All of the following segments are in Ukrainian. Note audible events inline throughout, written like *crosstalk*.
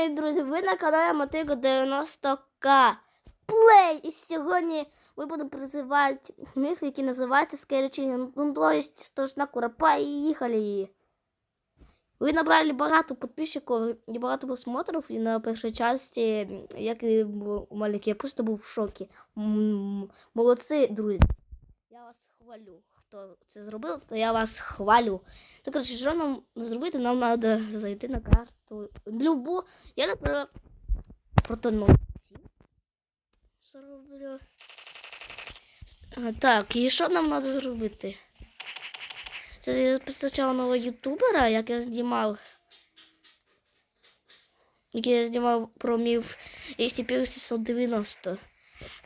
Вітаю, друзі! Ви на каналі Мотиго 90К Плей! І сьогодні ми будемо призивати міф, який називається Скеречі. Ну, то есть страшна куропа і їхали її. Ви набрали багато підписчиків і багато просмотрів і на першій часті, як і маленький, я просто був в шокі. Молодці, друзі. Я вас хвалю. Хто це зробив, то я вас хвалю. Так, коротше, що нам зробити? Нам треба зайти на карту. Любу. Я, наприклад, протонув. Зроблю. Так, і що нам треба зробити? Це я спочатку нового ютубера, як я знімав. Який я знімав про міф SCP-890.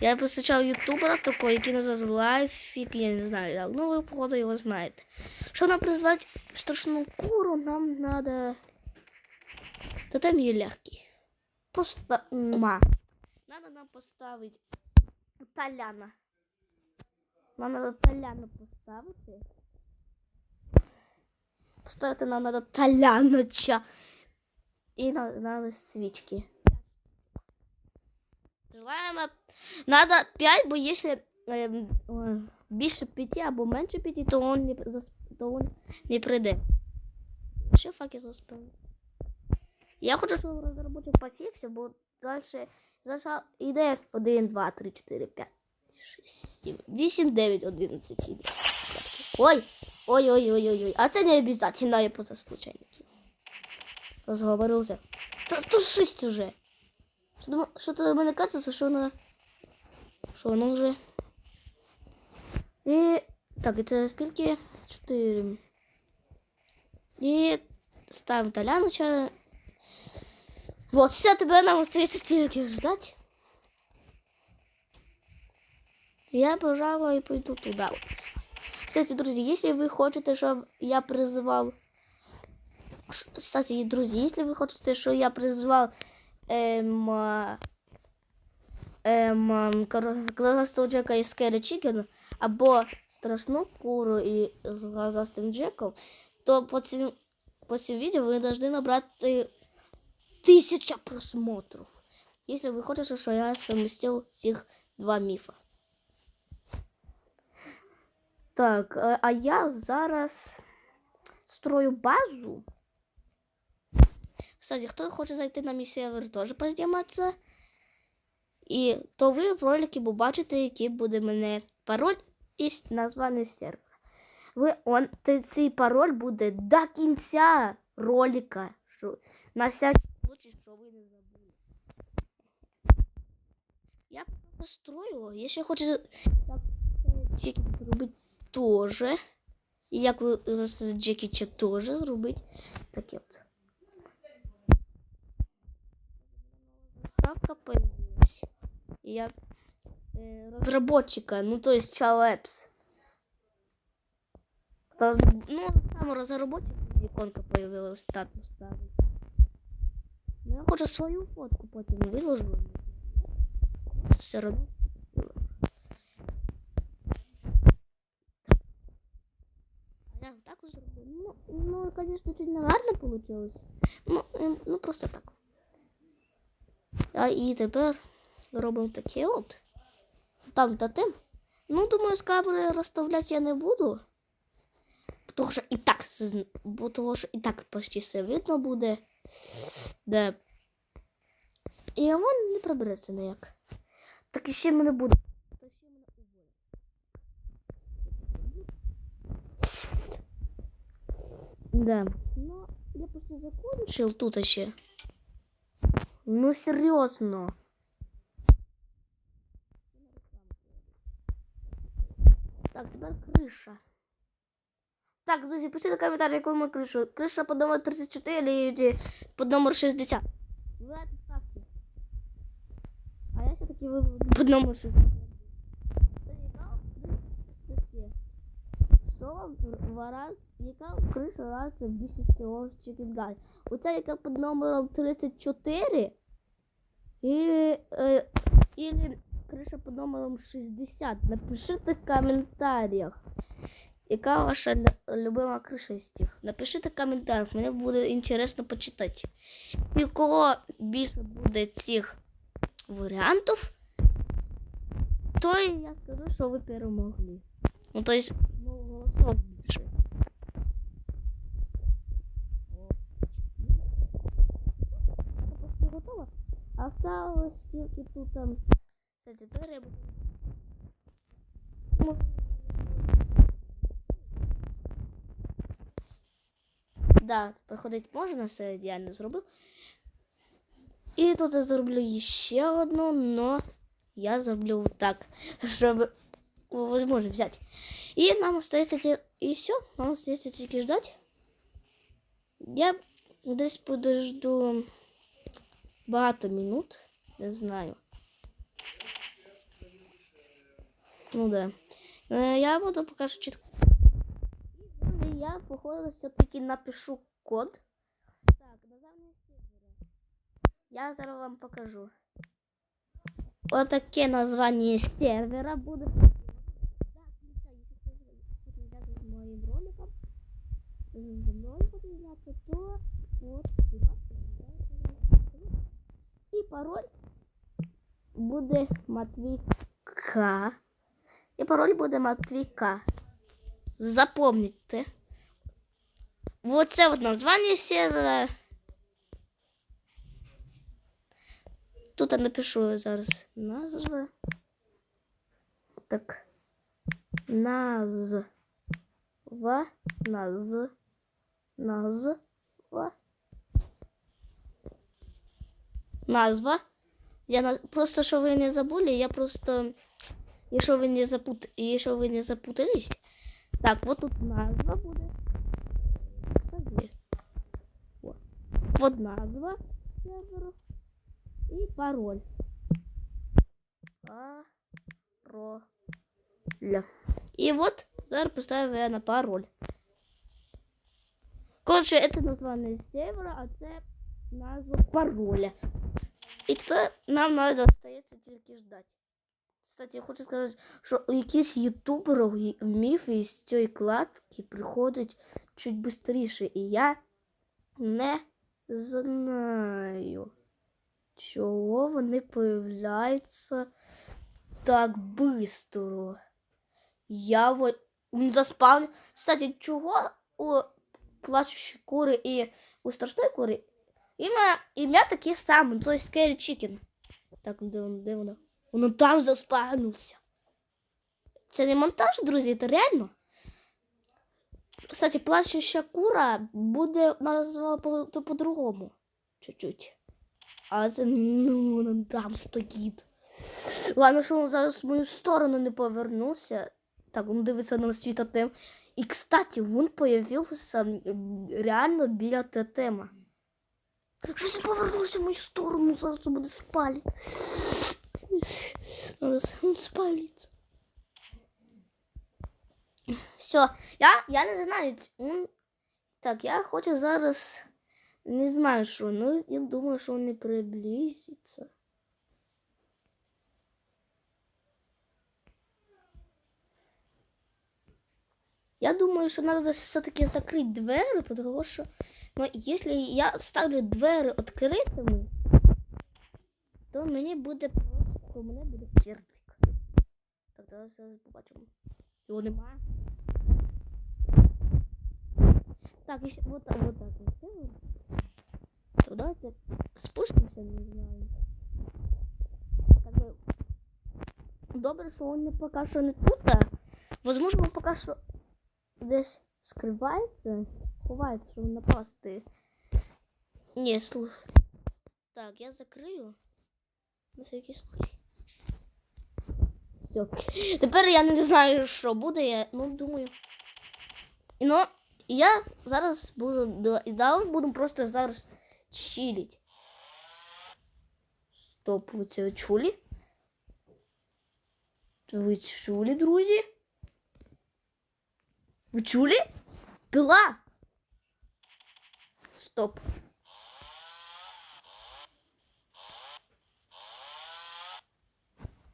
Я постачав ютубера такого, який називається Лайфік, я не знаю як. Ну, ви, походу, його знаєте. Щоб нам призвати страшну куру, нам надо... Тотем є легкий. Просто ма. Надо нам поставити Таляна. Нам надо Таляна поставити. Поставити нам надо Таляноча. І на- надо свічки. Желаємо Надо 5, бо якщо ем, більше 5 або менше 5, то він не, то він не прийде. Що факи заспав? Я хочу, щоб розробник пофіксив, бо далі зашла йде 1, 2, 3, 4, 5, 6, 7, 8, 9, 11 іде. Ой! Ой, ой, ой, ой, ой. А це не обов'язково, я поза случайники. Розговорився. Та то 6 уже. Що до м- Що то до мене кажеться, що вона що воно вже? І так, це скільки? Чотири. І ставимо Толяноча. Вот, все, тебе нам остається тільки ждать. Я, пожалуй, пойду туда вот. поставлю. Кстати, друзья, если вы хотите, чтобы я призывал... Ш- Кстати, друзья, если вы хотите, чтобы я призывал эм, а, ем, глазастого Джека і Скері Чікен, або страшну куру і з глазастим Джеком, то по цим, по цим відео ви повинні набрати тисяча просмотрів. Якщо ви хочете, щоб я совместив цих два міфа. Так, а- а я зараз строю базу. Кстати, хто хоче зайти на мій сервер, теж позніматися. І то ви в роликі побачите, який буде мене пароль і названий сервер. Ви он цей пароль буде до кінця ролика. Що, на всякий случай, що ви не забули. Я построю, якщо хочете так зробити теж. І як ви з Джекі Ча теж зробити. Таке от. Заставка появилась. Я э, разработчика, ну то есть Чалэпс. Ну, сам разработчик, иконка появилась, статус ставить. Ну, я хочу свою фотку потім виложу. Все равно. А я так зроблю. Ну, ну, конечно, чуть не гарно получилось. Ну, ем, ну просто так. А і тепер робимо таке от. Там тотем. Ну, думаю, з камери розставляти я не буду. Тому що і так, бо того, що і так почти все видно буде. Де. І він не пробереться ніяк. Так і ще мене буде. Да. Ну, я просто закончил тут ще. Ну, серйозно. Так, тепер криша. Так, друзі, пишіть коментар, яку ми кришу. Криша під номер 34 чи під номер 60. Вибирайте ставки. А я все-таки виберу під номер 60. Це яка криша? Що вам вараз, яка криша разиться більше всього з Чикінгай? Оця яка під номером 34 і, е, или криша під номером 60. Напишіть в коментарях. Яка ваша любима криша з тих? Напишіть в коментарях, мені буде інтересно почитати. І кого більше буде цих варіантів, то я скажу, що ви перемогли. Ну, то есть, ну, голосов більше. Это почти готово. Осталось тільки тут там, кстати, двері. Ну, Да, проходить можна, це я не зробив. І тут я зроблю ще одну, но я зроблю так, *laughs* щоб возможно взять. И нам остается те... и все, нам остается тільки ждать. Я десь подожду багато минут, не знаю. Ну да. Е, Я буду поки що чітко. І я, походу, все-таки напишу код. Так, названня сервера. Я зараз вам покажу. Отаке названня сервера буде. Да, включай, якщо хтось хоче взяти з моїм роликом, зі мною хоче взяти, то от, будь ласка, взяйте. І пароль буде Матвій К. І пароль буде Матвій К. Запомните. Вот це от названня сервера. Тут я напишу зараз назва. Так. Назва. Наз. Назва. Назва. Я на... просто, що ви не забули, я просто, якщо ви не запут... якщо ви не запутались, так, вот тут назва буде. Кстати, Вот. Вот назва серверу и пароль. Пароль. И вот зараз поставив я на пароль. Коротше, це названня сервера, а це назва пароля. І тепер нам треба остається тільки ждати. Кстати, я хочу сказати, що якісь ютуберів міфи з цієї кладки приходять чуть швидше. І я не знаю, чого вони появляються так швидко. Я вот заспавню. Кстати, чого у плачущей кури і у страшної кури ім'я, ім'я таке саме, то есть Scary Chicken. Так, де воно, де воно? Воно там заспавнився. Це не монтаж, друзі, це реально. Кстати, плачуща кура буде названа по-другому. Чуть-чуть. А це ну, воно там стоїть. Ладно, що він зараз в мою сторону не повернувся. Так, він дивиться на свій тотем. І, кстати, він появився реально біля тотема. Щось повернувся в мою сторону, зараз буде спалити. Він спалиться. Все, я, я не знаю. Так, я хочу зараз. Не знаю, що, ну я думаю, що він не приблизиться. Я думаю, що треба все-таки закрити двері, тому що ну, якщо я ставлю двері відкритими, то мені буде просто у мене буде сердик. Так, зараз зараз побачимо. Його немає. Так, і ще вот так, вот так. це от. Давайте спустимося, не знаю. Ну, добре, що він не поки що не тут, возможно, він поки що десь скривається, ховається, щоб не напасти. Ні, слухай. Так, я закрию. На всякий случай. Все. Тепер я не знаю, що буде, я ну думаю. Ну, я зараз буду далі буду просто зараз чилить. Стоп, ви це чули? Ви чули, друзі? Ви чули? Пила! Стоп.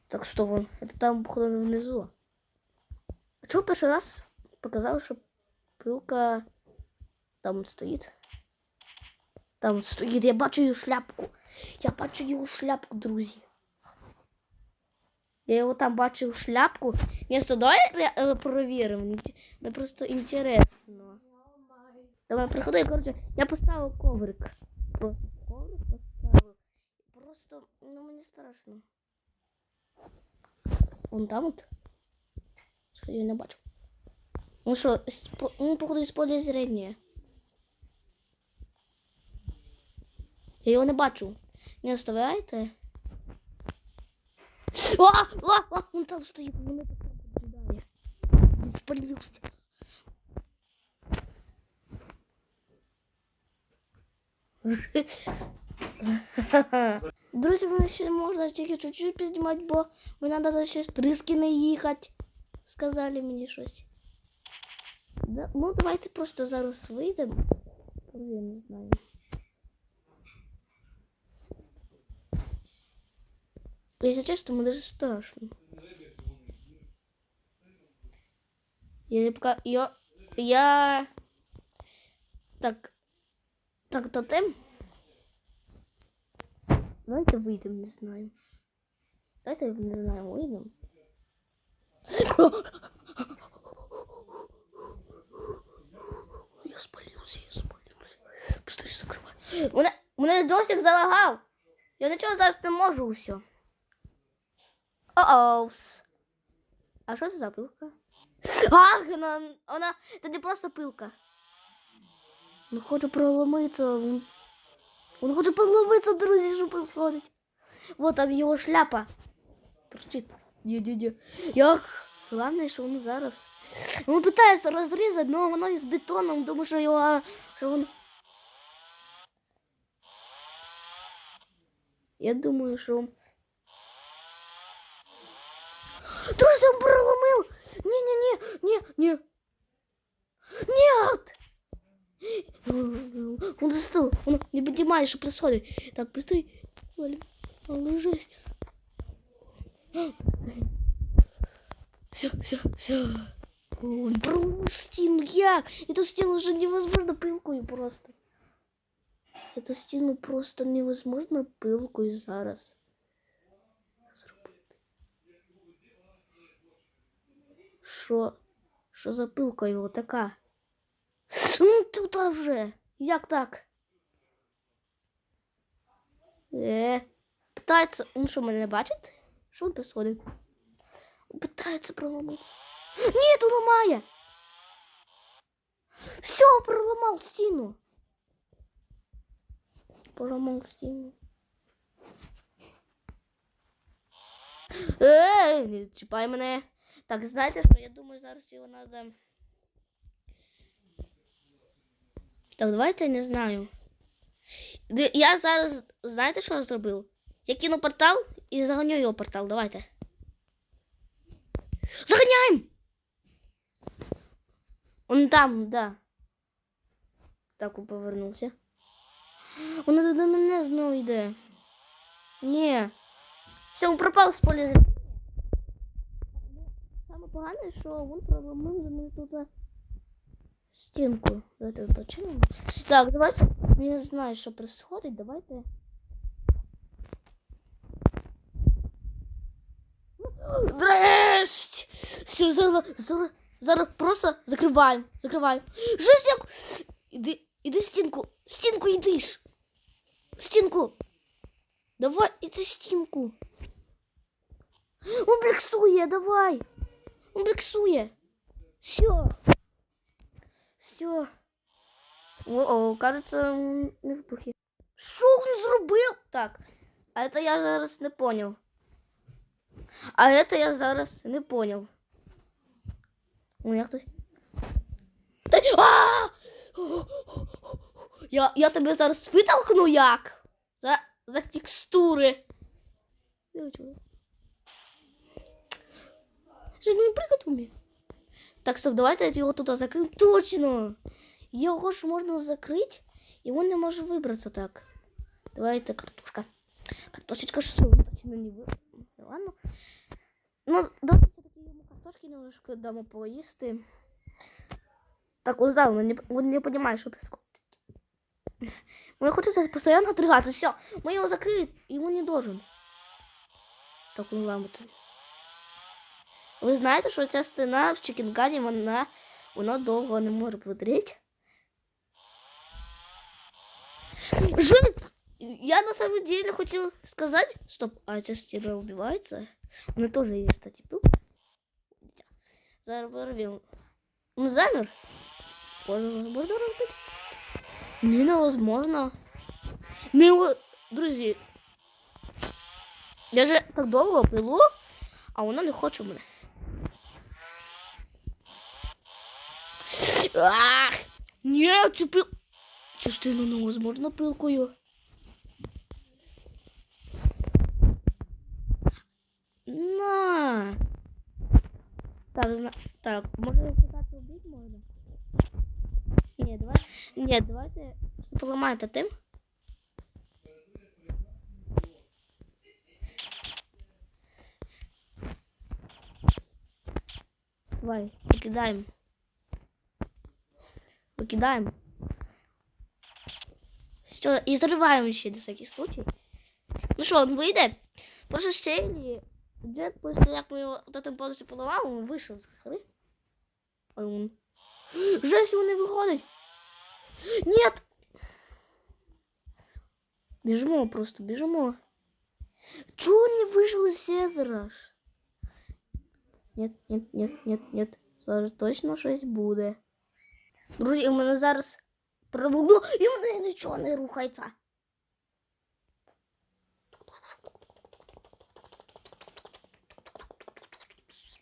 Так что вон, это там, походу, внизу. А чого перший раз показав, що пилка там стоїть. Там стоїть, я бачу її шляпку. Я бачу його шляпку, друзі. Я його там бачив шляпку. Ні, то давай ре- е, перевіримо. Мені Мені просто інтересно. Давай, приходи, коротше, я поставив коврик. Просто коврик поставив. Просто, ну мені страшно. Вон там от. Що я не бачу. Ну що, ну, походу, з поля зрення. Я його не бачу. Не оставляйте. О, о, о, он там стоїть, мене так поджидає. Спалився. Друзі, мене ще можна тільки чуть-чуть підзнімати, бо мені треба ще стризки не їхати. Сказали мені щось. Да, ну, давайте просто зараз вийдемо. Я не знаю. Если честно, мне даже страшно. Я не пока... Я... Я... Так. Так, тотем. Давайте выйдем, не знаю. Давайте, не знаю, выйдем. Я спалился, я спалился. Быстрее закрывай. Мене, мене джойстик залагав. Я нічого зараз не можу все. Оус. А що це за пилка? Ах, вона, вона, це не просто пилка. Він хоче проломитися. Він, він хоче проломитися, друзі, що происходить. Вот там його шляпа. Торчить. Як? Головне, що він зараз. Він питається розрізати, але воно із бетоном, тому що його, що він... Я думаю, що Друзі, он Он застыл, он не понимает, что происходит. Так, быстрей. Валим, ложись. Все, все, все. Проломил стену, як? Эту стену уже невозможно пилкою просто. Эту стену просто невозможно пилкою зараз. зробити. Що? Що за пилка його така? Ну тут вже. Як так? Е, питається, він що мене не бачить? Що він происходит? Питається проломитися. Ні, тут ламає. Все, проламав стіну. Проламав стіну. Ей, не чіпай мене. Так, знаєте, що я думаю, зараз його треба. Так, давайте я не знаю. Я зараз, знаєте, що я зробив? Я кину портал і заганю його портал. Давайте. Заганяємо! Он там, да. Так он повернувся. Он до мене знову йде. Ні. Все, він пропав з поля зрення. Саме погане, що він проломив мною тут а, стінку. Давайте почнемо. Так, давайте. Я не знаю, що происходит. Давайте. Дрещ! Все, зараз, зараз, зараз просто закриваємо, закриваємо. Жесть, як... Іди, іди стінку, стінку йдиш. Стінку. Давай, іди стінку. Он блексує, давай. Он блексує. Все. Все. О-о, кажется, м, не в духі. Що він зробив? Так. А це я зараз не поняв. А це я зараз не поняв. У мене хтось. Та... А! Я, я тебе зараз витолкну як? За, за текстури. Же пригод умів. Так, стоп, давайте я його тут закрив. Точно! Його ж можна закрити, і він не може вибратися так. Давайте картошка. Картошечка що точно не ви. Ладно. Ну, давайте все-таки йому картошки немножко дамо поїсти. Так, узнал, он не, он не понимает, что происходит. Он хочет здесь постоянно отрыгаться. Все, мы его закрыли, и он не должен. Так он ламиться. Ви знаєте, що ця стіна в Чікінгані, вона, вона довго не може потріть? Жесть! Я на самом деле хотел сказать... Стоп, а эта стена убивается? У меня тоже есть, кстати, пил. Зараз порвем. Он замер? Можно, возможно, разбить? Не, невозможно. Не, друзі. Я же так довго пилу, а вона не хоче мене. Ах! Ні, цю пил... Частину невозможно пилкою. На. Так, зна... так, може пытаться убить можна? Ні, давай. Ні, давайте поламайте тим. Давай, викидаємо. Викидаємо. Все, і зариваємо ще на всякий случай. Ну що, він вийде? Може серії. Джек, після як ми його тим повністю поламали, він вийшов з гри. Він... *gasps* Жесть, він не виходить. Нет! Біжимо просто, біжимо. Чого він не вийшов з сервера? ж? Нет, нет, нет, нет, нет. Зараз точно щось буде. Друзі, у мене зараз проводно, і в мене нічого не рухається.